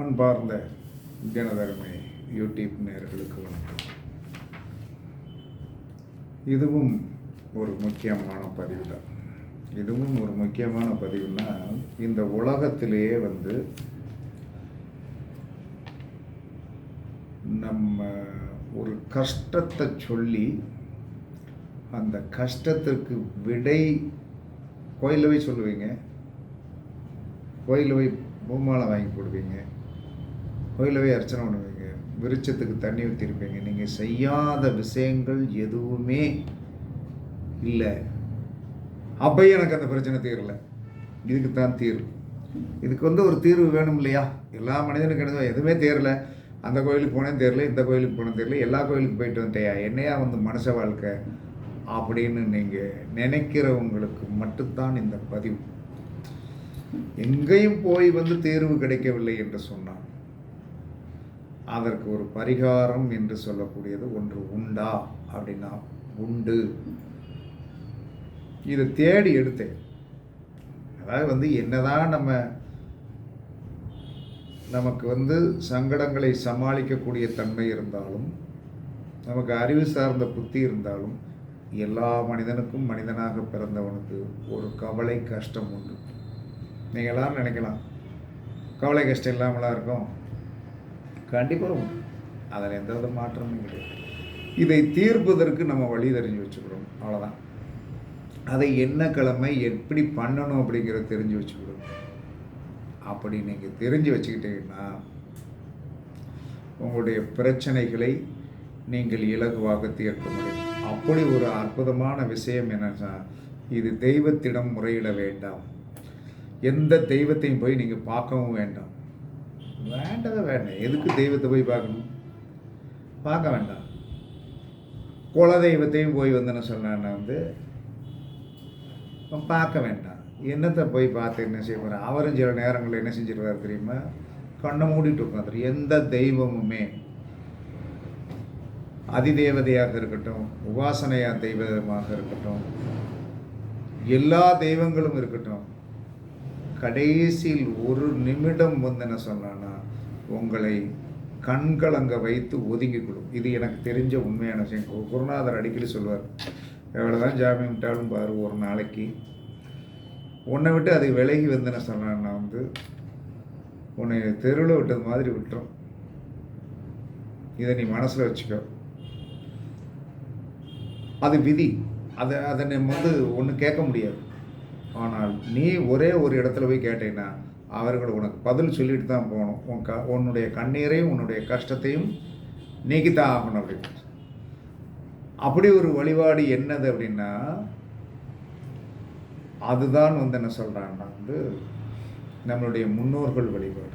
அன்பார்ந்த ஜனதர்மை யூடியூப் நேர்களுக்கு வணக்கம். இதுவும் ஒரு முக்கியமான பதிவு தான் இதுவும் ஒரு முக்கியமான பதிவுனா இந்த உலகத்திலேயே வந்து நம்ம ஒரு கஷ்டத்தை சொல்லி அந்த கஷ்டத்திற்கு விடை கோயிலில் போய் சொல்லுவீங்க. கோயிலில் போய் பூமாலை வாங்கி போடுவீங்க. கோயிலவே அர்ச்சனை பண்ணுவீங்க. விருட்சத்துக்கு தண்ணி ஊற்றிருப்பீங்க நீங்கள் செய்யாத விஷயங்கள் எதுவுமே இல்லை. அப்பயும் எனக்கு அந்த பிரச்சனை தீரலை. இதுக்கு தான் தீர்வு. இதுக்கு வந்து ஒரு தீர்வு வேணும் இல்லையா? எல்லா மனிதனுக்கு எனக்கு எதுவுமே தேரல. அந்த கோயிலுக்கு போனேன் தெரியல இந்த கோயிலுக்கு போனேன் தெரில எல்லா கோயிலுக்கு போயிட்டு வந்துட்டேயா? என்னையா வந்து மனுஷ வாழ்க்கை அப்படின்னு நீங்கள் நினைக்கிறவங்களுக்கு மட்டும்தான் இந்த பதிவு. எங்கேயும் போய் வந்து தேர்வு கிடைக்கவில்லை என்று சொன்னான். அதற்கு ஒரு பரிகாரம் என்று சொல்லக்கூடியது ஒன்று உண்டா? அப்படின்னா உண்டு. இதை தேடி எடுத்தேன். அதாவது வந்து என்னதான் நம்ம நமக்கு வந்து சங்கடங்களை சமாளிக்கக்கூடிய தன்மை இருந்தாலும் நமக்கு அறிவு சார்ந்த புத்தி இருந்தாலும் எல்லா மனிதனுக்கும் மனிதனாக பிறந்தவனுக்கு ஒரு கவலை கஷ்டம் உண்டு. நீங்களாம் நினைக்கலாம். கவலை கஷ்டம் இல்லாமலாம் இருக்கும்? கண்டிப்பாக உண்டு அதில் எந்த வித மாற்றமும் கிடையாது. இதை தீர்ப்பதற்கு நம்ம வழி தெரிஞ்சு வச்சுக்கிறோம். அவ்வளோதான் அதை என்ன கிழமை எப்படி பண்ணணும் அப்படிங்கிறத தெரிஞ்சு வச்சுக்கிறோம். அப்படி நீங்கள் தெரிஞ்சு வச்சுக்கிட்டீங்கன்னா உங்களுடைய பிரச்சனைகளை நீங்கள் இலகுவாக தீர்க்க முடியும். அப்படி ஒரு அற்புதமான விஷயம் என்னன்னா இது தெய்வத்திடம் முறையிட வேண்டாம். எந்த தெய்வத்தையும் போய் நீங்கள் பார்க்கவும் வேண்டாம். வேண்டவே வேண்டாம். எதுக்கு தெய்வத்தை போய் பார்க்கணும்? பார்க்க வேண்டாம். குல தெய்வத்தையும் போய் வந்து சொன்னான்னா வந்து பார்க்க வேண்டாம். என்னத்தை போய் பார்த்து என்ன செய்ய போகிறேன் அவரும் சில நேரங்களில் என்ன செஞ்சிருவார் தெரியுமா? கண்ணை மூடிட்டு உட்காந்துரு எந்த தெய்வமுமே. அதிதேவதையாக இருக்கட்டும் உபாசனையா தெய்வமாக இருக்கட்டும் எல்லா தெய்வங்களும் இருக்கட்டும் கடைசியில் ஒரு நிமிடம் வந்து என்ன சொன்னான்னா உங்களை கண்கலங்க வைத்து ஒதுங்கி கொடும் இது எனக்கு தெரிஞ்ச உண்மையான விஷயம். குருநாதர் அடிக்கடி சொல்வார் எவ்வளோதான் ஜாமீன் விட்டாலும் பாரு ஒரு நாளைக்கு. உன்னை விட்டு அது விலகி வந்து என்ன சொன்னான்னா வந்து உன்னை தெருவில் விட்டது மாதிரி விட்டுரும். இதை நீ மனசில் வச்சுக்கோ. அது விதி. அதை அதை நம்ம வந்து ஒன்றும் கேட்க முடியாது. ஆனால் நீ ஒரே ஒரு இடத்துல போய் கேட்டீங்கன்னா அவர்கள் உனக்கு பதில் சொல்லிட்டு தான் போகணும். உன் க உன்னுடைய கண்ணீரையும் உன்னுடைய கஷ்டத்தையும் நீக்கித்தான் ஆகணும் அப்படின்னு அப்படி ஒரு வழிபாடு என்னது அப்படின்னா அதுதான் வந்து என்ன சொல்கிறாங்கன்னா வந்து நம்மளுடைய முன்னோர்கள் வழிபாடு.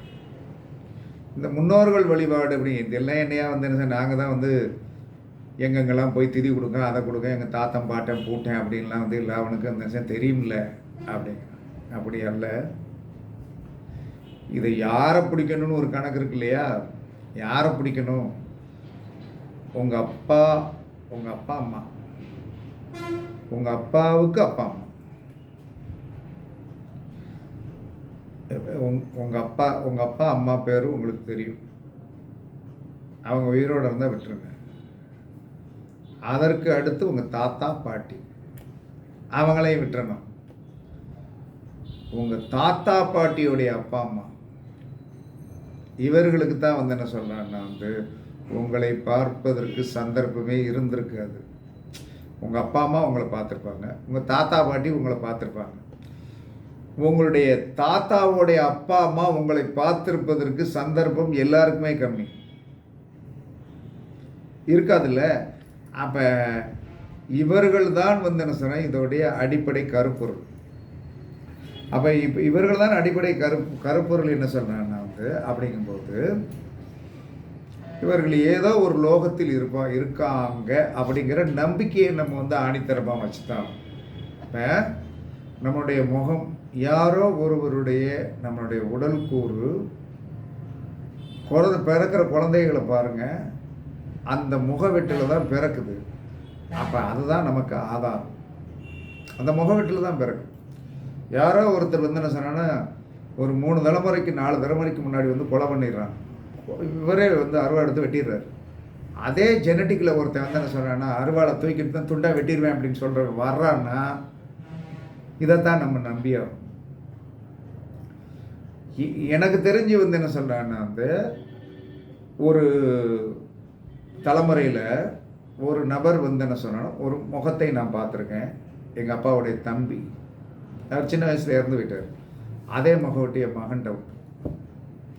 இந்த முன்னோர்கள் வழிபாடு அப்படி இதெல்லாம் என்னையா வந்து என்ன நாங்கள் தான் வந்து எங்கெங்கெல்லாம் போய் திதி கொடுங்க அதை கொடுங்க எங்கள் தாத்தன் பாட்டன் பூட்டேன் அப்படின்லாம் வந்து இல்லை அவனுக்கு அந்த தெரியும்ல. அப்படி அப்படி அல்ல. இதை யாரை பிடிக்கணும்னு ஒரு கணக்கு இருக்கு இல்லையா? யாரை பிடிக்கணும்? உங்கள் அப்பா உங்கள் அப்பா அம்மா. உங்கள் அப்பாவுக்கு அப்பா அம்மா. உங் உங்கள் அப்பா உங்கள் அப்பா அம்மா பேர் உங்களுக்கு தெரியும். அவங்க உயிரோடு இருந்தால் விட்டுருங்க. அதற்கு அடுத்து உங்கள் தாத்தா பாட்டி. அவங்களையும் விட்டுறணும். உங்கள் தாத்தா பாட்டியோடைய அப்பா அம்மா இவர்களுக்கு தான் வந்து என்ன சொல்கிறேன்னா வந்து உங்களை பார்ப்பதற்கு சந்தர்ப்பமே இருந்திருக்காது. உங்கள் அப்பா அம்மா உங்களை பார்த்துருப்பாங்க. உங்கள் தாத்தா பாட்டி உங்களை பார்த்துருப்பாங்க. உங்களுடைய தாத்தாவுடைய அப்பா அம்மா உங்களை பார்த்துருப்பதற்கு சந்தர்ப்பம் எல்லாருக்குமே கம்மி. இருக்காதுல்ல? அப்போ இவர்கள் தான் வந்து என்ன சொன்னால் இதோடைய அடிப்படை கருப்பொருள். அப்போ இப்போ இவர்கள் தான் அடிப்படை கரு கருப்பொருள் என்ன சொல்கிறாங்கன்னா வந்து அப்படிங்கும்போது இவர்கள் ஏதோ ஒரு லோகத்தில் இருப்பா இருக்காங்க அப்படிங்கிற நம்பிக்கையை நம்ம வந்து ஆணித்தரமாக வச்சுதான். இப்போ நம்மளுடைய முகம் யாரோ ஒருவருடைய நம்மளுடைய உடல் கூறு குழந்தை பிறக்கிற குழந்தைகளை பாருங்கள் அந்த முகவெட்டில் தான் பிறக்குது. அப்போ அதுதான் நமக்கு ஆதாரம். அந்த முகவெட்டில் தான் பிறக்குது யாரோ ஒருத்தர் வந்து என்ன சொன்னான்னா ஒரு மூணு தலைமுறைக்கு நாலு தலைமுறைக்கு முன்னாடி வந்து கொலை பண்ணிடுறான். இவரே வந்து அருவா எடுத்து வெட்டிடுறாரு. அதே ஜெனட்டிக்கில் ஒருத்தன் வந்து என்ன சொல்கிறான்னா அருவாளை தூக்கிட்டு தான் துண்டாக வெட்டிடுவேன் அப்படின்னு சொல்கிற வர்றான்னா இதைத்தான் நம்ம நம்பியாகும் இ- எனக்கு தெரிஞ்சு வந்து என்ன சொல்கிறான்னா வந்து ஒரு தலைமுறையில் ஒரு நபர் வந்து என்ன சொன்னாலும் ஒரு முகத்தை நான் பார்த்துருக்கேன். எங்கள் அப்பாவுடைய தம்பி. அவர் சின்ன வயசில் இறந்து விட்டார் அதே மகவுடைய மகன் மகன்கிட்ட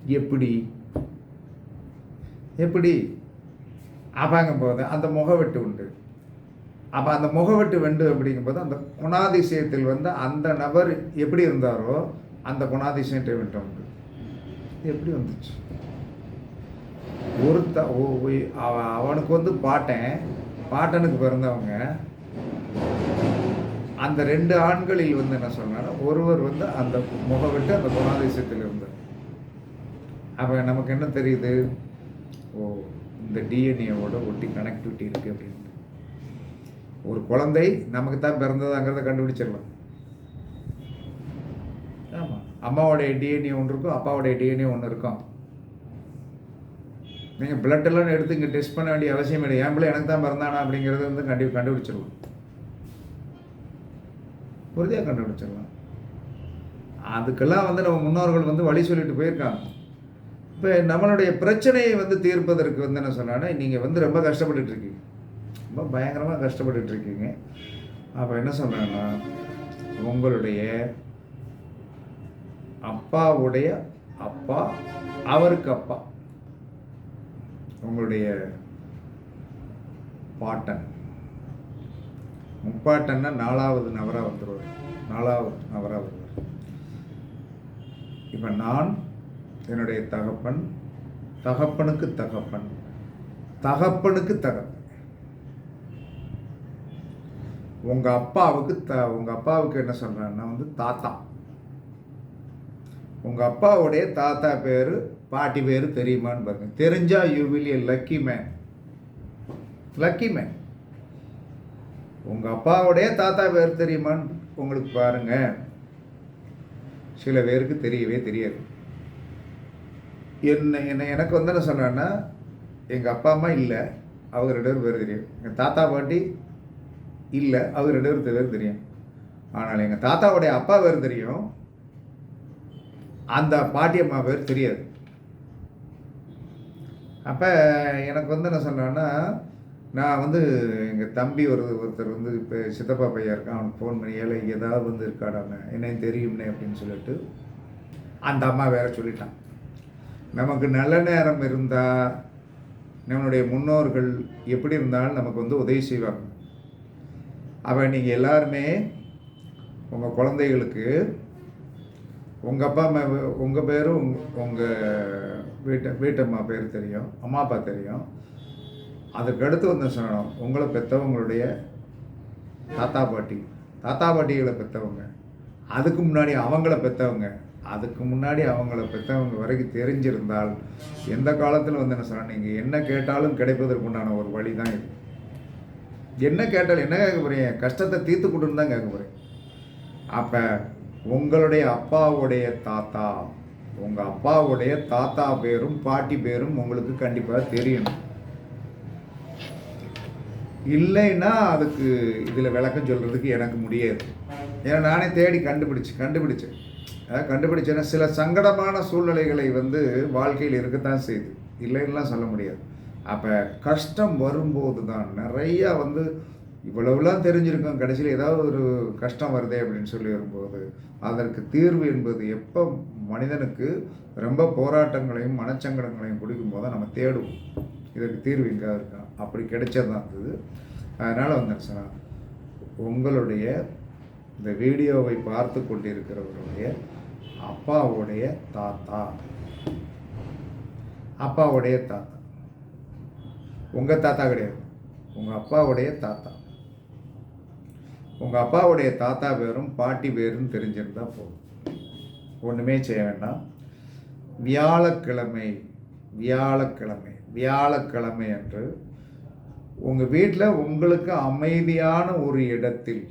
எப்படி? எப்படி? அப்பாங்கும் போது அந்த முகவெட்டு உண்டு. அப்போ அந்த முகவெட்டு வெண்டு அப்படிங்கும்போது அந்த குணாதிசயத்தில் வந்து அந்த நபர் எப்படி இருந்தாரோ அந்த குணாதிசயத்தை விட்டு உண்டு. எப்படி வந்துச்சு? ஒருத்த ஓ- அவ- அவனுக்கு வந்து பாட்டன் பாட்டனுக்கு பிறந்தவங்க. அந்த ரெண்டு ஆண்களில் வந்து என்ன சொன்னாரோ ஒருவர் வந்து அந்த முகவெட்டு அந்த குணாதிசயத்தில் இருந்தார். அப்போ நமக்கு என்ன தெரியுது? ஓ இந்த டிஎன்ஏவோட ஒட்டி கனெக்டிவிட்டி இருக்குது அப்படின்னு ஒரு குழந்தை நமக்கு தான் பிறந்ததாங்கிறத கண்டுபிடிச்சிடலாம். ஆமாம் அம்மாவுடைய டிஎன்ஏ ஒன்று இருக்கும் அப்பாவோடைய டிஎன்ஏ ஒன்று இருக்கும் நீங்கள் பிளட்டெல்லாம் எல்லாம் எடுத்து இங்கே டெஸ்ட் பண்ண வேண்டிய அவசியம் இல்லை. என் பிள்ளை எனக்கு தான் பிறந்தானா அப்படிங்கிறது வந்து கண்டி கண்டுபிடிச்சிடலாம். உறுதியாக கண்டுபிடிச்சிடலாம். அதுக்கெல்லாம் வந்து நம்ம முன்னோர்கள் வந்து வழி சொல்லிட்டு போயிருக்காங்க. இப்போ நம்மளுடைய பிரச்சனையை வந்து தீர்ப்பதற்கு வந்து என்ன சொன்னான்னா நீங்கள் வந்து ரொம்ப கஷ்டப்பட்டுட்டு இருக்கீங்க. ரொம்ப பயங்கரமாக கஷ்டப்பட்டுட்டு இருக்கீங்க. அப்போ என்ன சொல்கிறேன்னா உங்களுடைய அப்பாவுடைய அப்பா அவருக்கு அப்பா. உங்களுடைய பாட்டன். முப்பாட்டன்னா நாலாவது நபராக வந்துடுவார் நாலாவது நபராக வருவார். இப்போ நான் என்னுடைய தகப்பன் தகப்பனுக்கு தகப்பன் தகப்பனுக்கு தகப்பன். உங்கள் அப்பாவுக்கு த உங்கள் அப்பாவுக்கு என்ன சொல்கிறேன்னா வந்து தாத்தா. உங்கள் அப்பாவுடைய தாத்தா பேர் பாட்டி பேர் தெரியுமான்னு பாருங்க. தெரிஞ்சால் you will a lucky man lucky man உங்கள் அப்பாவுடைய தாத்தா பேர் தெரியுமான்னு உங்களுக்கு பாருங்க. சில பேருக்கு தெரியவே தெரியாது. என்ன என்ன எனக்கு வந்து என்ன சொன்னேன்னா எங்கள் அப்பா அம்மா இல்லை அவங்க ரெண்டு பேரும் பேர் தெரியும். எங்கள் தாத்தா பாட்டி இல்லை அவங்க ரெண்டு பேரும் பேர் தெரியும். ஆனால் எங்கள் தாத்தாவுடைய அப்பா பேர் தெரியும். அந்த பாட்டி அம்மா பேர் தெரியாது. அப்போ எனக்கு வந்து என்ன சொன்னேன்னா நான் வந்து எங்கள் தம்பி ஒரு ஒருத்தர் வந்து இப்போ சித்தப்பா பையன் இருக்கான் அவனுக்கு ஃபோன் பண்ணி ஏழை ஏதாவது வந்து இருக்காடாங்க என்னன்னு தெரியும்னே அப்படின்னு சொல்லிட்டு அந்த அம்மா வேற சொல்லிட்டான். நமக்கு நல்ல நேரம் இருந்தால் நம்மளுடைய முன்னோர்கள் எப்படி இருந்தாலும் நமக்கு வந்து உதவி செய்வாங்க. அவன் நீங்கள் எல்லாருமே உங்கள் குழந்தைகளுக்கு உங்கள் அப்பா அம்மா உங்கள் பேரும் உங்கள் வீட்டு வீட்டம்மா பேர் தெரியும் அம்மா அப்பா தெரியும். அதுக்கடுத்து வந்து சொல்லணும்? உங்களை பெற்றவங்களுடைய தாத்தா பாட்டி. தாத்தா பாட்டிகளை பெற்றவங்க அதுக்கு முன்னாடி அவங்கள பெற்றவங்க அதுக்கு முன்னாடி அவங்கள பெற்றவங்க வரைக்கும் தெரிஞ்சிருந்தால் எந்த காலத்தில் வந்து என்ன சொன்னால் நீங்கள் என்ன கேட்டாலும் கிடைப்பதற்கு உண்டான ஒரு வழி தான் இது. என்ன கேட்டாலும் என்ன கேட்க போறீங்க? கஷ்டத்தை தீர்த்து கொடுன்னு தான் கேட்க போகிறேன் அப்போ உங்களுடைய அப்பாவுடைய தாத்தா உங்கள் அப்பாவுடைய தாத்தா பேரும் பாட்டி பேரும் உங்களுக்கு கண்டிப்பாக தெரியணும். இல்லைன்னா அதுக்கு இதில் விளக்கம் சொல்கிறதுக்கு எனக்கு முடியாது. ஏன்னா நானே தேடி கண்டுபிடிச்சு கண்டுபிடிச்சேன். அதாவது கண்டுபிடிச்சேன்னா சில சங்கடமான சூழ்நிலைகளை வந்து வாழ்க்கையில் இருக்கத்தான் செய்யுது. இல்லைன்னுலாம் சொல்ல முடியாது. அப்போ கஷ்டம் வரும்போது தான் நிறையா வந்து இவ்வளவுலாம் தெரிஞ்சிருக்கோம். கடைசியில் ஏதாவது ஒரு கஷ்டம் வருதே அப்படின்னு சொல்லி வரும்போது அதற்கு தீர்வு என்பது எப்போ மனிதனுக்கு ரொம்ப போராட்டங்களையும் மனச்சங்கடங்களையும் கொடுக்கும்போது தான் நம்ம தேடுவோம். இதற்கு தீர்வு எங்கே இருக்கா? அப்படி கிடைச்சதான் இருந்தது. அதனால் வந்து சார். உங்களுடைய இந்த வீடியோவை பார்த்து கொண்டிருக்கிறவருடைய அப்பாவுடைய தாத்தா. அப்பாவுடைய தாத்தா. உங்கள் தாத்தா கிடையாது. உங்கள் அப்பாவுடைய தாத்தா. உங்கள் அப்பாவுடைய தாத்தா பேரும் பாட்டி பேரும் தெரிஞ்சிருந்தால் போதும். ஒன்றுமே செய்ய வேண்டாம். வியாழக்கிழமை வியாழக்கிழமை வியாழக்கிழமை அன்று உங்கள் வீட்டில் உங்களுக்கு அமைதியான ஒரு இடத்தில்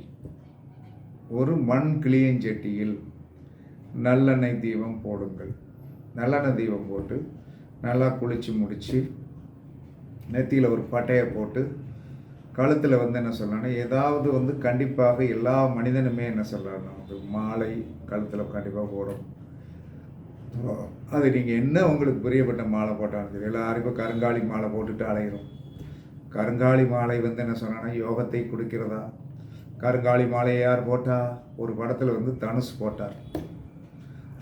ஒரு மண் கிளியஞ்சட்டியில் நல்லெண்ணெய் தீபம் போடுங்கள். நல்லெண்ணெய் தீபம் போட்டு நல்லா குளித்து முடித்து நெத்தியில் ஒரு பட்டையை போட்டு கழுத்தில் வந்து என்ன சொல்லணும் ஏதாவது வந்து கண்டிப்பாக எல்லா மனிதனுமே என்ன சொல்லணும் அது மாலை கழுத்தில் கண்டிப்பாக போடும் அது நீங்கள் என்ன உங்களுக்கு பிரியப்பட்ட மாலை போட்டாலும் சரி எல்லாருக்கும் கருங்காலி மாலை போட்டுட்டு அலைகிறோம் கருங்காலி மாலை வந்து என்ன சொன்னா யோகத்தை கொடுக்கிறதா? கருங்காலி மாலையை யார் போட்டா? ஒரு படத்தில் வந்து தனுஷ் போட்டார்.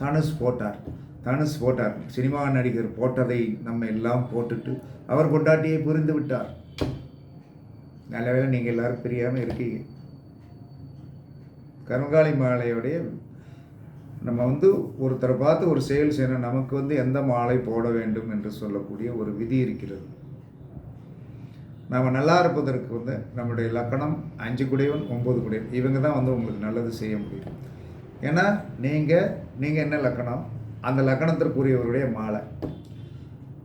தனுஷ் போட்டார். தனுஷ் போட்டார். சினிமா நடிகர் போட்டதை நம்ம எல்லாம் போட்டுட்டு அவர் கொண்டாட்டியை புரிந்து விட்டார். நல்ல வேலை நீங்கள் எல்லோரும் பிரியாமல் இருக்கீங்க. கருங்காலி மாலையுடைய நம்ம வந்து ஒருத்தரை பார்த்து ஒரு செயல் செய்யணும் நமக்கு வந்து எந்த மாலை போட வேண்டும் என்று சொல்லக்கூடிய ஒரு விதி இருக்கிறது. நாம் நல்லா இருப்பதற்கு வந்து நம்முடைய லக்கணம் அஞ்சு குடையவன் ஒம்பது குடையவன் இவங்க தான் வந்து உங்களுக்கு நல்லது செய்ய முடியும். ஏன்னா நீங்கள் நீங்கள் என்ன லக்கணம்? அந்த லக்கணத்திற்குரியவருடைய மாலை.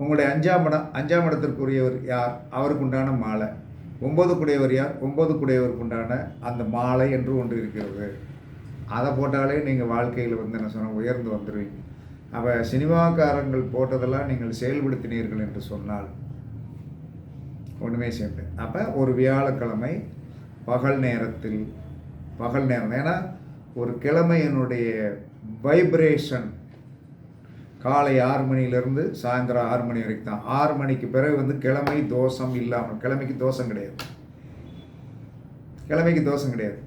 உங்களுடைய அஞ்சாம் இடம் அஞ்சாம் இடத்திற்குரியவர் யார்? அவருக்கு உண்டான மாலை. ஒம்பது குடையவர் யார்? ஒம்பது குடையவருக்கு உண்டான அந்த மாலை என்று ஒன்று இருக்கிறது. அதை போட்டாலே நீங்கள் வாழ்க்கையில் வந்து என்ன சொன்னால் உயர்ந்து வந்துடுவீங்க அப்போ சினிமாக்காரங்கள் போட்டதெல்லாம் நீங்கள் செயல்படுத்தினீர்கள் என்று சொன்னால் ஒன்றுமே சேர்ந்து அப்போ ஒரு வியாழக்கிழமை பகல் நேரத்தில் பகல் நேரம். ஏன்னா ஒரு கிழமையினுடைய வைப்ரேஷன் காலை ஆறு மணிலேருந்து சாயந்தரம் ஆறு மணி வரைக்கும் தான் ஆறு மணிக்கு பிறகு வந்து கிழமை தோஷம் இல்லாமல் கிழமைக்கு தோஷம் கிடையாது. கிழமைக்கு தோஷம் கிடையாது.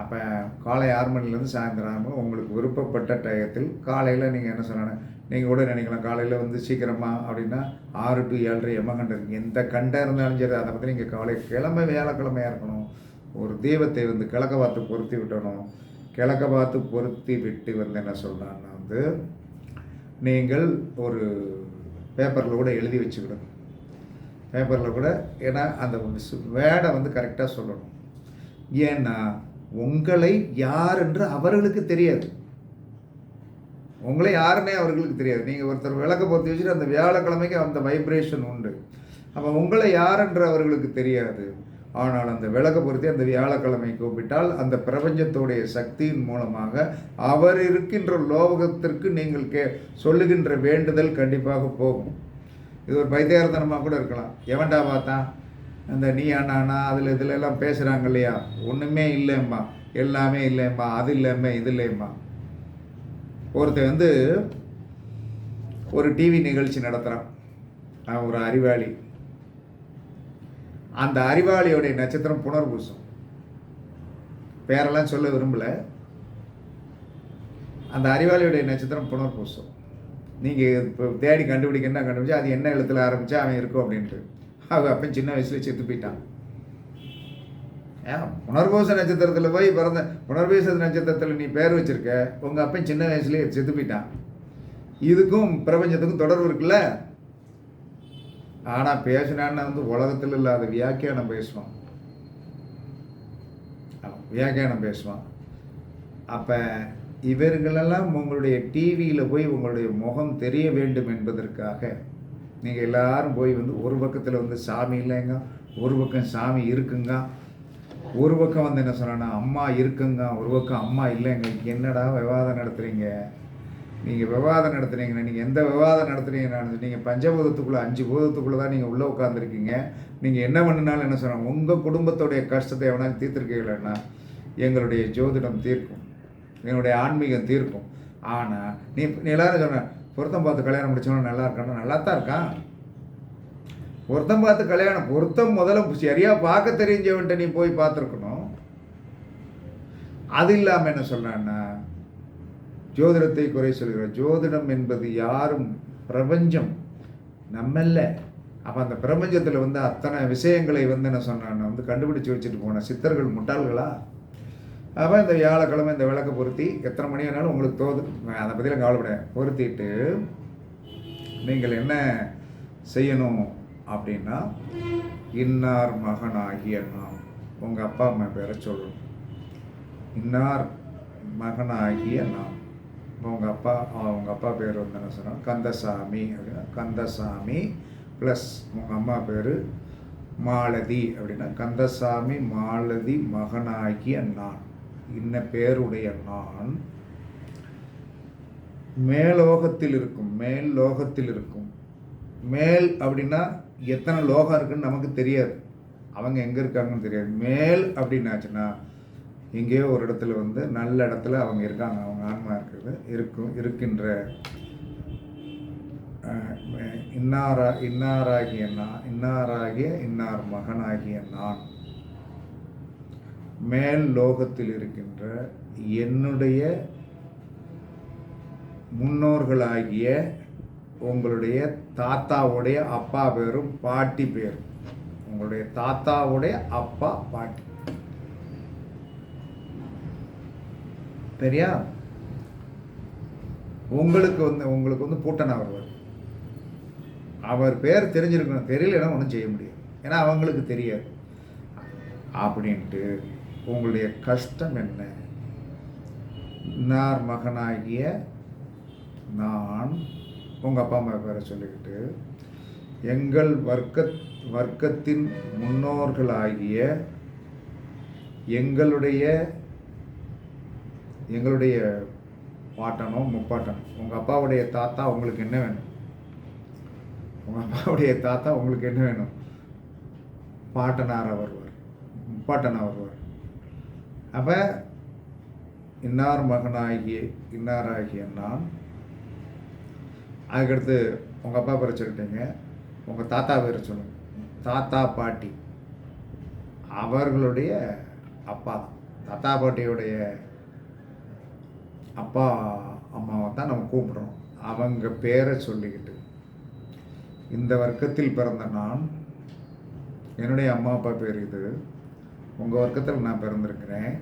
அப்போ காலை ஆறு மணிலேருந்து சாயந்தரம் உங்களுக்கு விருப்பப்பட்ட டயத்தில் காலையில் நீங்கள் என்ன சொன்னாங்க நீங்கள் கூட நினைக்கலாம் காலையில் வந்து சீக்கிரமாக அப்படின்னா ஆறு டு ஏழரை எம்ம கண்டு எந்த கண்டாக இருந்தாலும் சரி அதை பற்றி நீங்கள் காலை கிழமை வேலைக்கிழமையாக இருக்கணும். ஒரு தெய்வத்தை வந்து கிழக்க பார்த்து பொருத்தி விட்டணும். கிழக்க பார்த்து பொருத்தி விட்டு வந்து என்ன சொல்கிறான்னா வந்து நீங்கள் ஒரு பேப்பரில் கூட எழுதி வச்சுக்கிடணும் பேப்பரில் கூட ஏன்னா அந்த வேடை வந்து கரெக்டாக சொல்லணும். ஏன்னா உங்களை யார் என்று அவர்களுக்கு தெரியாது. உங்களை யாருன்னே அவர்களுக்கு தெரியாது. நீங்கள் ஒருத்தர் விளக்க பொறுத்து வச்சுட்டு அந்த வியாழக்கிழமைக்கு அந்த வைப்ரேஷன் உண்டு. அப்போ உங்களை யார் என்று அவர்களுக்கு தெரியாது. ஆனால் அந்த விளக்க பொறுத்தி அந்த வியாழக்கிழமை கூப்பிட்டால் அந்த பிரபஞ்சத்துடைய சக்தியின் மூலமாக அவர் இருக்கின்ற லோகத்திற்கு நீங்கள் கே சொல்லுகின்ற வேண்டுதல் கண்டிப்பாக போகும். இது ஒரு பைத்தியார்த்தனமாக கூட இருக்கலாம். எவன்டா பார்த்தான் அந்த நீ அண்ணாண்ணா அதில் இதில் எல்லாம் பேசுகிறாங்க இல்லையா? ஒன்றுமே இல்லைம்மா. எல்லாமே இல்லைம்மா. அது இல்லைம்மா இது இல்லைம்மா. ஒருத்தன் வந்து ஒரு டிவி நிகழ்ச்சி நடத்துகிறான் அவன் ஒரு அறிவாளி. அந்த அறிவாளியோடைய நட்சத்திரம் புனர்பூசம். பேரெல்லாம் சொல்ல விரும்பலை. அந்த அறிவாளியுடைய நட்சத்திரம் புனர்பூசம். நீங்கள் இப்போ தேடி கண்டுபிடிக்க என்ன கண்டுபிடிச்சா அது என்ன எழுத்தில் ஆரம்பித்தா அவன் இருக்கும் அப்படின்ட்டு. அவன் அப்போ சின்ன வயசுல செத்து போயிட்டான். ஏன்? புனர்பூச நட்சத்திரத்தில் போய் பிறந்த புனர்பூச நட்சத்திரத்தில் நீ பேர் வச்சிருக்க உங்கள் அப்பன் சின்ன வயசுலேயே செத்து போயிட்டான். இதுக்கும் பிரபஞ்சத்துக்கும் தொடர்பு இருக்குல்ல? ஆனால் பேசினான்னு வந்து உலகத்தில் இல்லாத வியாக்கியானம் பேசுவான். வியாக்கியானம் பேசுவான். அப்போ இவர்களெல்லாம் உங்களுடைய டிவியில் போய் உங்களுடைய முகம் தெரிய வேண்டும் என்பதற்காக நீங்கள் எல்லாரும் போய் வந்து ஒரு பக்கத்தில் வந்து சாமி இல்லைங்க ஒரு பக்கம் சாமி இருக்குங்க. ஒரு பக்கம் வந்து என்ன சொன்னா அம்மா இருக்குங்க ஒரு பக்கம் அம்மா இல்லைங்க. என்னடா விவாதம் நடத்துகிறீங்க நீங்கள் விவாதம் நடத்துனீங்கன்னா நீங்கள் எந்த விவாதம் நடத்துனீங்கன்னா நீங்கள் பஞ்சபூதத்துக்குள்ளே அஞ்சு பூதத்துக்குள்ளே தான் நீங்கள் உள்ளே உட்காந்துருக்கீங்க நீங்கள் என்ன பண்ணினாலும் என்ன சொன்னாங்க உங்கள் குடும்பத்துடைய கஷ்டத்தை எவனா தீர்த்துருக்கீங்களா எங்களுடைய ஜோதிடம் தீர்க்கும். எங்களுடைய ஆன்மீகம் தீர்க்கும். ஆனால் நீ நீ எல்லாரும் சொன்ன பொருத்தம் பார்த்து கல்யாணம் முடிச்சவன நல்லா இருக்கானா நல்லா தான் இருக்கான். பொருத்தம் பார்த்து கல்யாணம் பொருத்தம் முதல்ல சரியாக பார்க்க தெரிஞ்சவன்ட்ட நீ போய் பார்த்துருக்கணும். அது இல்லாமல் என்ன சொன்னான்னா ஜோதிடத்தை குறை சொல்கிற ஜோதிடம் என்பது யாரும் பிரபஞ்சம் நம்மல்ல. அப்போ அந்த பிரபஞ்சத்தில் வந்து அத்தனை விஷயங்களை வந்து என்ன சொன்னான்னு வந்து கண்டுபிடிச்சி வச்சுட்டு போன சித்தர்கள் முட்டாள்களா? அப்போ இந்த வியாழக்கிழமை இந்த விளக்கை பொருத்தி எத்தனை மணி ஆனாலும் உங்களுக்கு தோது அதை பற்றிலாம் கவலைப்பட பொருத்திட்டு நீங்கள் என்ன செய்யணும் அப்படின்னா இன்னார் மகனாகிய நாம். உங்கள் அப்பா அம்மா பேரை சொல்லணும். இன்னார் மகனாகிய நாம். உங்கள் அப்பா அவங்க அப்பா பேர் வந்து என்ன சொன்னால் கந்தசாமி. அப்படின்னா கந்தசாமி ப்ளஸ் உங்கள் அம்மா பேர் மாலதி. அப்படின்னா கந்தசாமி மாலதி மகனாகிய நான். இன்ன பேருடைய நான் மேலோகத்தில் இருக்கும் மேல் லோகத்தில் இருக்கும். மேல் அப்படின்னா எத்தனை லோகம் இருக்குன்னு நமக்கு தெரியாது. அவங்க எங்கே இருக்காங்கன்னு தெரியாது. மேல் அப்படின்னாச்சுன்னா எங்கேயோ ஒரு இடத்துல வந்து நல்ல இடத்துல அவங்க இருக்காங்க. அவங்க ஆன்மா இருக்கிறது இருக்கும் இருக்கின்ற இன்னாரா இன்னாராகிய நான் இன்னாராகிய இன்னார் மகனாகிய நான். மேல் லோகத்தில் இருக்கின்ற என்னுடைய முன்னோர்களாகிய உங்களுடைய தாத்தாவுடைய அப்பா பேரும் பாட்டி பேரும். உங்களுடைய தாத்தாவுடைய அப்பா பாட்டி. சரியா? உங்களுக்கு வந்து உங்களுக்கு வந்து பூட்டன் அவர் அவர் பேர் தெரிஞ்சிருக்கணும். தெரியலன்னா ஒன்றும் செய்ய முடியாது. ஏன்னா அவங்களுக்கு தெரியாது. அப்படின்ட்டு உங்களுடைய கஷ்டம் என்ன? நார் மகனாகிய நான் உங்கள் அப்பா அம்மா பேரை சொல்லிக்கிட்டு எங்கள் வர்க்க வர்க்கத்தின் முன்னோர்களாகிய எங்களுடைய எங்களுடைய பாட்டனோ முப்பாட்டனோ உங்கள் அப்பாவுடைய தாத்தா உங்களுக்கு என்ன வேணும்? உங்கள் அப்பாவுடைய தாத்தா உங்களுக்கு என்ன வேணும்? பாட்டனாராக வருவார் முப்பாட்டனாக வருவார் அப்போ இன்னார் மகனாகிய இன்னாராகிய நான். அதுக்கடுத்து உங்கள் அப்பா பேரை சொல்லிட்டீங்க. உங்கள் தாத்தா பேரை சொல்லுங்க. தாத்தா பாட்டி. அவர்களுடைய அப்பா தான். தாத்தா பாட்டியுடைய அப்பா அம்மாவை தான் நம்ம கூப்பிடுறோம். அவங்க பேரை சொல்லிக்கிட்டு இந்த வர்க்கத்தில் பிறந்த நான் என்னுடைய அம்மா அப்பா பேர் இது. உங்கள் வர்க்கத்தில் நான் பிறந்திருக்கிறேன்.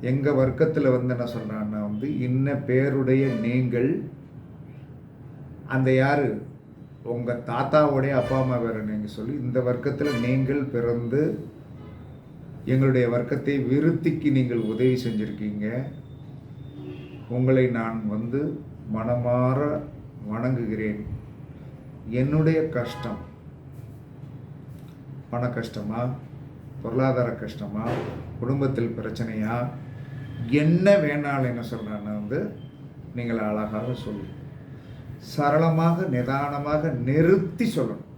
எங்கள் வர்க்கத்தில் வந்து என்ன சொல்கிறான்னா வந்து இன்ன பேருடைய நீங்கள் அந்த யார்? உங்கள் தாத்தாவுடைய அப்பா அம்மா வேறு நீங்கள் சொல்லி இந்த வர்க்கத்தில் நீங்கள் பிறந்து எங்களுடைய வர்க்கத்தை விருத்திக்கு நீங்கள் உதவி செஞ்சுருக்கீங்க. உங்களை நான் வந்து மனமாற வணங்குகிறேன். என்னுடைய கஷ்டம். பண கஷ்டமா பொருளாதார கஷ்டமா குடும்பத்தில் பிரச்சனையா என்ன வேணாலும் என்ன சொல்கிறான்னு வந்து நீங்கள் அழகாக சொல்லு. சரளமாக நிதானமாக நிறுத்தி சொல்லணும்.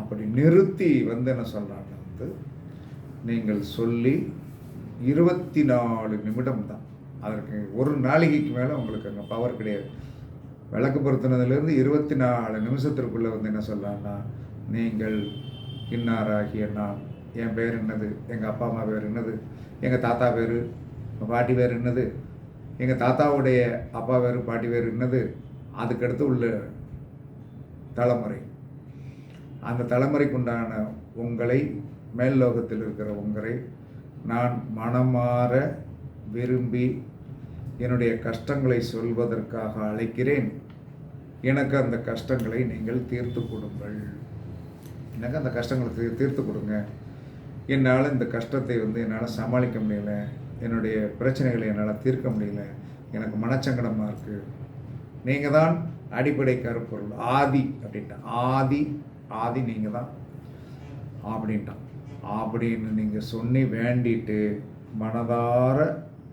அப்படி நிறுத்தி வந்து என்ன சொல்கிறான்னு வந்து நீங்கள் சொல்லி இருபத்தி நாலு நிமிடம் தான். அதற்கு ஒரு நாளிகைக்கு மேலே உங்களுக்கு அங்கே பவர் கிடையாது. விளக்கு பொருத்தினதுலேருந்து இருபத்தி நாலு நிமிஷத்திற்குள்ளே வந்து என்ன சொல்லலாம்னா நீங்கள் இன்னாராகிய நான் என் பேர் என்னது? எங்கள் அப்பா அம்மா பேர் என்னது? எங்கள் தாத்தா பேர்? பாட்டி பேர் என்னது? எங்கள் தாத்தாவுடைய அப்பா பேர் பாட்டி பேர் என்னது? அதுக்கடுத்து உள்ள தலைமுறை. அந்த தலைமுறைக்குண்டான உங்களை மேல் லோகத்தில் இருக்கிற உங்களை நான் மனமாற விரும்பி என்னுடைய கஷ்டங்களை சொல்வதற்காக அழைக்கிறேன். எனக்கு அந்த கஷ்டங்களை நீங்கள் தீர்த்து கொடுங்கள். எனக்கு அந்த கஷ்டங்களை தீ தீர்த்து கொடுங்க. என்னால் இந்த கஷ்டத்தை வந்து என்னால் சமாளிக்க முடியல. என்னுடைய பிரச்சனைகளை என்னால் தீர்க்க முடியல. எனக்கு மனச்சங்கடமாக இருக்குது நீங்கள் தான் அடிப்படை கருப்பொருள். ஆதி அப்படின்ட்டான். ஆதி ஆதி நீங்கள் தான் அப்படின்ட்டான். அப்படின்னு நீங்கள் சொன்னி வேண்டிட்டு மனதார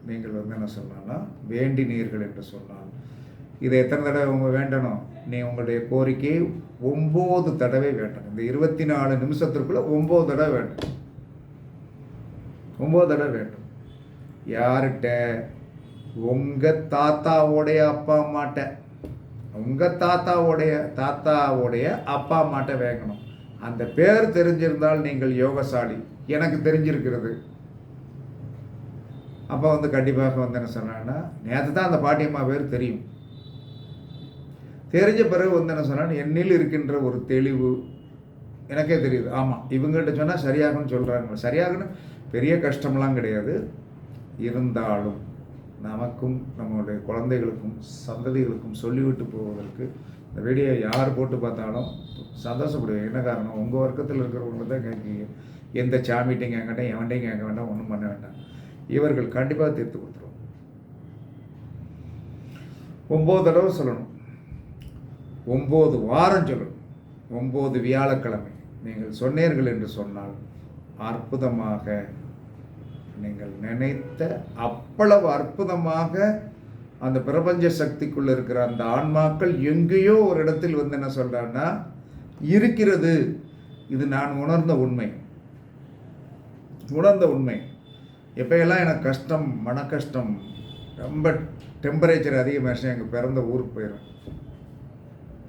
நீங்கள் வந்து என்ன சொன்னான்னா வேண்டினீர்கள் என்று சொன்னால் இதை எத்தனை தடவை உங்கள் வேண்டணும்? நீ உங்களுடைய கோரிக்கையை ஒம்பது தடவை வேண்டணும். இந்த இருபத்தி நாலு நிமிஷத்திற்குள்ளே ஒம்பது தடவை வேண்டணும். ஒம்பது தடவை வேண்டும். யார்கிட்ட? உங்கள் தாத்தாவோடைய அப்பா அம்மாட்ட. உங்கள் தாத்தாவோடைய தாத்தாவோடைய அப்பா அம்மாட்ட வேகணும். அந்த பேர் தெரிஞ்சிருந்தால் நீங்கள் யோகசாலி. எனக்கு தெரிஞ்சிருக்கிறது. அப்போ வந்து கண்டிப்பாக வந்து என்ன சொன்னான்னா நேற்று தான் அந்த பாட்டியம்மா பேர் தெரியும். தெரிஞ்ச பிறகு வந்து என்ன சொன்னான்னு என்னில் இருக்கின்ற ஒரு தெளிவு. எனக்கே தெரியுது. ஆமாம் இவங்ககிட்ட சொன்னால் சரியாகும்னு சொல்கிறாங்க சரியாகணும் பெரிய கஷ்டம்லாம் கிடையாது. இருந்தாலும் நமக்கும் நம்மளுடைய குழந்தைகளுக்கும் சந்ததிகளுக்கும் சொல்லிவிட்டு போவதற்கு இந்த வீடியோ யார் போட்டு பார்த்தாலும் சந்தோஷப்படுவேன். என்ன காரணம்? உங்கள் வர்க்கத்தில் இருக்கிறவங்க தான் கேட்கீங்க. எந்த சாமிட்டையும் கேட்க வேண்டாம் எவன்டையும் கேட்க வேண்டாம் ஒன்றும் பண்ண வேண்டாம். இவர்கள் கண்டிப்பாக தீர்த்து கொடுத்துருவோம் ஒம்பது தடவை சொல்லணும். ஒம்பது வாரம் சொல்லணும். ஒம்பது வியாழக்கிழமை. நீங்கள் சொன்னீர்கள் என்று சொன்னால் அற்புதமாக. நீங்கள் நினைத்த அவ்வளவு அற்புதமாக அந்த பிரபஞ்ச சக்திக்குள்ள இருக்கிற அந்த ஆன்மாக்கள் எங்கேயோ ஒரு இடத்தில் வந்து என்ன சொல்கிறான்னா இருக்கிறது. இது நான் உணர்ந்த உண்மை. உணர்ந்த உண்மை. எப்போயெல்லாம் எனக்கு கஷ்டம் மன கஷ்டம் ரொம்ப டெம்பரேச்சர் அதிகமாகிடுச்சு எங்கள் பிறந்த ஊருக்கு போயிடுவேன்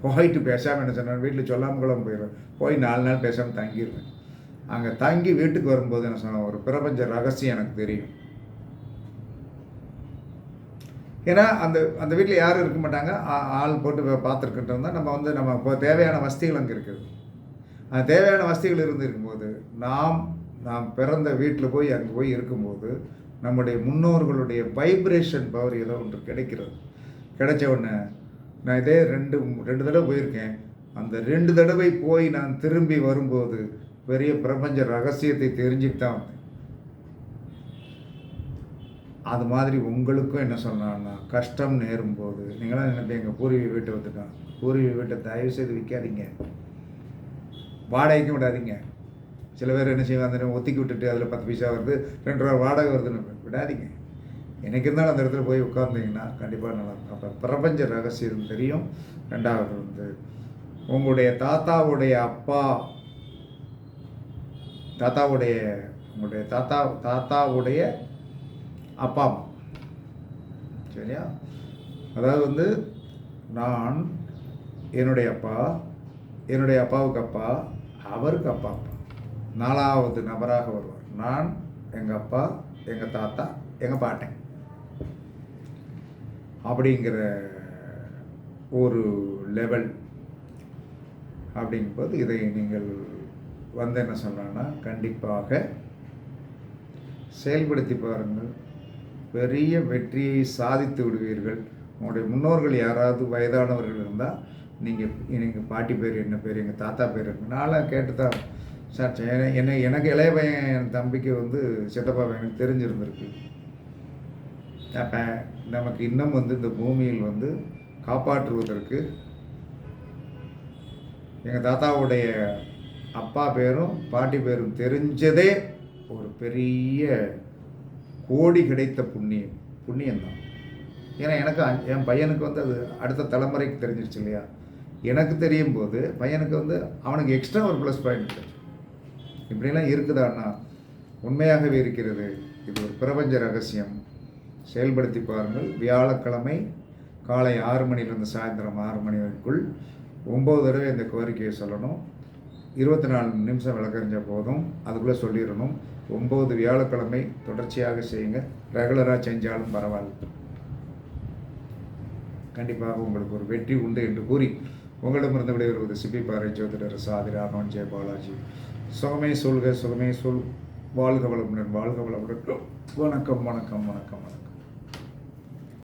போயிட்டு பேசாமல் என்ன சொன்னேன் வீட்டில் சொல்லாமல் கூட போயிடுவேன் போய் நாலு நாள் பேசாமல் தங்கிடுவேன் அங்கே தங்கி வீட்டுக்கு வரும்போது என்ன சொன்னேன் ஒரு பிரபஞ்ச ரகசியம் எனக்கு தெரியும். ஏன்னா அந்த அந்த வீட்டில் யாரும் இருக்க மாட்டாங்க. ஆள் போட்டு பார்த்துருக்கிட்டு இருந்தால் நம்ம வந்து நம்ம இப்போ தேவையான வசதிகள் அங்கே இருக்குது. அந்த தேவையான வசதிகள் இருந்து இருக்கும்போது நாம் நாம் பிறந்த வீட்டில் போய் அங்கே போய் இருக்கும்போது நம்முடைய முன்னோர்களுடைய வைப்ரேஷன் பவர் ஏதோ ஒன்று கிடைக்கிறது. கிடைச்ச உடனே நான் இதே ரெண்டு ரெண்டு தடவை போயிருக்கேன். அந்த ரெண்டு தடவை போய் நான் திரும்பி வரும்போது பெரிய பிரபஞ்ச ரகசியத்தை தெரிஞ்சுட்டு தான் வந்தேன் அது மாதிரி உங்களுக்கும் என்ன சொன்னான்னா கஷ்டம் நேரும்போது நீங்களாம் நினைப்பீங்க பூர்வீக வீட்டை வந்துட்டான் பூர்வீக வீட்டை தயவு செய்து விற்காதீங்க வாடகைக்கும் விடாதீங்க. சில பேர் என்ன செய்வாங்க ஒத்திக்கி விட்டுட்டு அதில் பத்து பைசா வருது ரெண்டு ரூபா வாடகை வருதுன்னு விடாதீங்க. எனக்கு இருந்தாலும் அந்த இடத்துல போய் உட்கார்ந்தீங்கன்னா கண்டிப்பாக நல்லா இருக்கும். அப்போ பிரபஞ்ச ரகசியம் தெரியும். ரெண்டாவது வந்து உங்களுடைய தாத்தாவுடைய அப்பா தாத்தாவுடைய உங்களுடைய தாத்தா தாத்தாவுடைய அப்பா அம்மா. சரியா? அதாவது வந்து நான் என்னுடைய அப்பா என்னுடைய அப்பாவுக்கு அப்பா அவருக்கு அப்பா அப்பா. நாலாவது நபராக வருவார். நான் எங்கள் அப்பா எங்கள் தாத்தா எங்கள் பாட்டன் அப்படிங்கிற ஒரு லெவல் அப்படிங்கும்போது இதை நீங்கள் வந்து என்ன சொல்கிறேன்னா கண்டிப்பாக செயல்படுத்தி பாருங்கள். பெரிய வெற்றியை சாதித்து விடுவீர்கள். உங்களுடைய முன்னோர்கள் யாராவது வயதானவர்கள் இருந்தால் நீங்கள் நீங்கள் பாட்டி பேர் என்ன பேர் எங்கள் தாத்தா பேர் நான்லாம் கேட்டு தான் சார் என்ன எனக்கு இளைய பையன் என் தம்பிக்கு வந்து சித்தப்பா எனக்கு தெரிஞ்சிருந்திருக்கு. அப்போ நமக்கு இன்னும் வந்து இந்த பூமியில் வந்து காப்பாற்றுவதற்கு எங்கள் தாத்தாவுடைய அப்பா பேரும் பாட்டி பேரும் தெரிஞ்சதே ஒரு பெரிய கோடி கிடைத்த புண்ணியம். புண்ணியம்தான். ஏன்னா எனக்கு அ- என் பையனுக்கு வந்து அது அடுத்த தலைமுறைக்கு தெரிஞ்சிருச்சு இல்லையா? எனக்கு தெரியும் போது பையனுக்கு வந்து அவனுக்கு எக்ஸ்ட்ரா ஒரு ப்ளஸ் பாயிண்ட் கிடைச்சு இப்படிலாம் இருக்குதான்னா உண்மையாகவே இருக்கிறது. இது ஒரு பிரபஞ்ச ரகசியம். செயல்படுத்தி பாருங்கள். வியாழக்கிழமை காலை ஆறு மணிலேருந்து சாயந்தரம் ஆறு மணி வரைக்குள் ஒம்பது தடவை இந்த கோரிக்கையை சொல்லணும். இருபத்தி நாலு நிமிஷம் விளக்கறிஞ்ச போதும். அதுக்குள்ளே சொல்லிடணும். ஒம்பது வியாழக்கிழமை தொடர்ச்சியாக செய்யுங்க. ரெகுலராக செஞ்சாலும் பரவாயில்ல. கண்டிப்பாக உங்களுக்கு ஒரு வெற்றி உண்டு என்று கூறி உங்களிடமிருந்து விடைபெறுவது சிபி பாறை ஜோதிடர் சாதி ராகவன் ஜெய பாலாஜி. சுகமே சொல்க சுகமே சொல். வாழ்க வளமுடன் வாழ்க வளமுடன். வணக்கம் வணக்கம் வணக்கம் வணக்கம்.